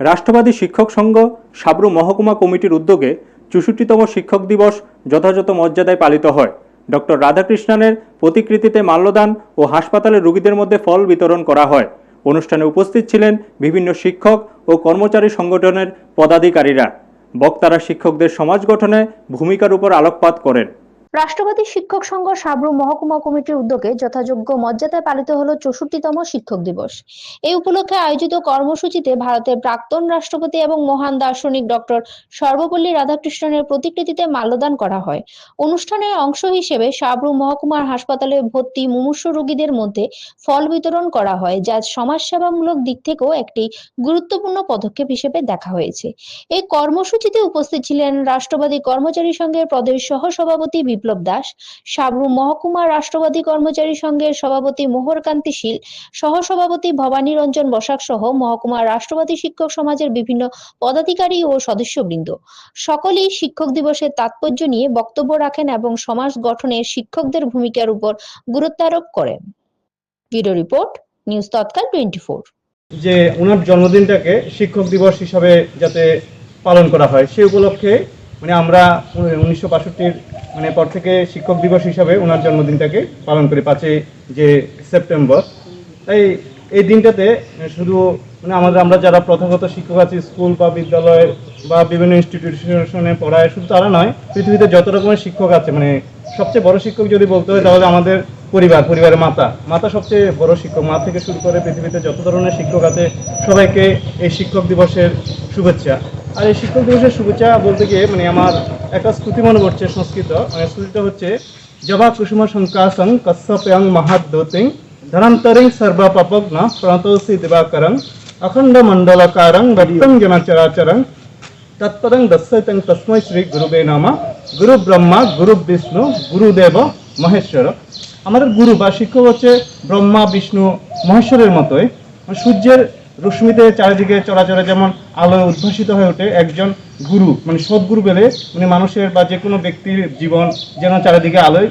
রাষ্ট্রবাদী শিক্ষক সংঘ সাবরু মহকুমা কমিটির উদ্যোগে চৌষট্টিতম শিক্ষক দিবস যথাযথ মর্যাদায় পালিত হয়। ডক্টর রাধাকৃষ্ণনের প্রতিকৃতিতে মাল্যদান ও হাসপাতালের রোগীদের মধ্যে ফল বিতরণ করা হয়। অনুষ্ঠানে উপস্থিত ছিলেন বিভিন্ন শিক্ষক ও কর্মচারী সংগঠনের পদাধিকারীরা। বক্তারা শিক্ষকদের সমাজ গঠনে ভূমিকার উপর আলোকপাত করেন। রাষ্ট্রবাদী শিক্ষক সংঘ সাবরু মহকুমা কমিটির উদ্যোগে যথাযোগ্য মর্যাদায় পালিত হলো চৌষট্টিতম শিক্ষক দিবস। এই উপলক্ষে আয়োজিত কর্মসূচিতে ভারতের প্রাক্তন রাষ্ট্রপতি এবং মহান দার্শনিক ডক্টর সর্বপল্লী রাধাকৃষ্ণনের প্রতিকৃতিতে মাল্যদান করা হয়। অনুষ্ঠানের অংশ হিসেবে সাবরু মহকুমার হাসপাতালে ভর্তি মুমূর্ষু রোগীদের মধ্যে ফল বিতরণ করা হয়, যা সমাজসেবামূলক দিক থেকেও একটি গুরুত্বপূর্ণ পদক্ষেপ হিসেবে দেখা হয়েছে। এই কর্মসূচিতে উপস্থিত ছিলেন রাষ্ট্রবাদী কর্মচারী সংঘের প্রদেশ সহ সভাপতি বিপ্লব দাস, সাবরু মহকুমা রাষ্ট্রবাদী কর্মচারী সংঘের সভাপতি মোহরকান্তি শীল, সহসভাপতি ভবানী রঞ্জন বসাক সহ মহকুমা রাষ্ট্রবাদী শিক্ষক সমাজের বিভিন্ন পদাধিকারী ও সদস্যবৃন্দ। সকলেই শিক্ষক দিবসের তাৎপর্য নিয়ে বক্তব্য রাখেন এবং সমাজ গঠনে শিক্ষকদের ভূমিকার উপর গুরুত্বারোপ করেন। Video report, news Tatkal twenty four যে ওনার জন্মদিনটাকে শিক্ষক দিবস হিসাবে যাতে পালন করা হয় সেই উপলক্ষে মানে আমরা উনিশশো বাষট্টির মানে পর থেকে শিক্ষক দিবস হিসাবে ওনার জন্মদিনটাকে পালন করি, পাঁচই যে সেপ্টেম্বর। তাই এই দিনটাতে শুধু মানে আমাদের, আমরা যারা প্রথাগত শিক্ষক আছি, স্কুল বা বিদ্যালয় বা বিভিন্ন ইনস্টিটিউশনে পড়ায়, শুধু তারা নয়, পৃথিবীতে যত রকমের শিক্ষক আছে মানে সবচেয়ে বড় শিক্ষক যদি বলতে হয়, তাহলে আমাদের পরিবার, পরিবারের মাতা। মাতা সবচেয়ে বড় শিক্ষক। মা থেকে শুরু করে পৃথিবীতে যত ধরনের শিক্ষক আছে, সবাইকে এই শিক্ষক দিবসের শুভেচ্ছা। আর এই শিক্ষক দিবসের শুভেচ্ছা বলতে গিয়ে মানে আমার একটা স্তুতি মনে পড়ছে সংস্কৃত। মানে স্তুতিটা হচ্ছে, জবা কুসুম শঙ্কাসং কশ্যপ্যাং মহাদ্যোতিং ধরান্তরিং সর্বপগ্ন প্রণতোসি দিবাকরং অখণ্ড মণ্ডলকারং ব্যক্তং জনচরাচরং তৎপদং দস্যৈতং তস্মৈ শ্রী গুরুবে নাম গুরু ব্রহ্মা, গুরু বিষ্ণু গুরুদেব মহেশ্বর। আমাদের গুরু বা শিক্ষক হচ্ছে ব্রহ্মা, বিষ্ণু, মহেশ্বরের মতোই। সূর্যের রশ্মিতে চারিদিকে চলাচলে যেমন আলোয় উদ্ভাসিত হয়ে ওঠে, একজন গুরু মানে সদ্গুরু পেলে মানে মানুষের বা যে কোনো ব্যক্তির জীবন যেন চারিদিকে আলোয়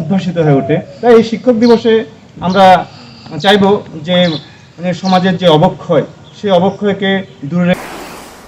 উদ্ভাসিত হয়ে ওঠে। তাই এই শিক্ষক দিবসে আমরা চাইব যে মানে সমাজের যে অবক্ষয় সেই অবক্ষয়কে দূরে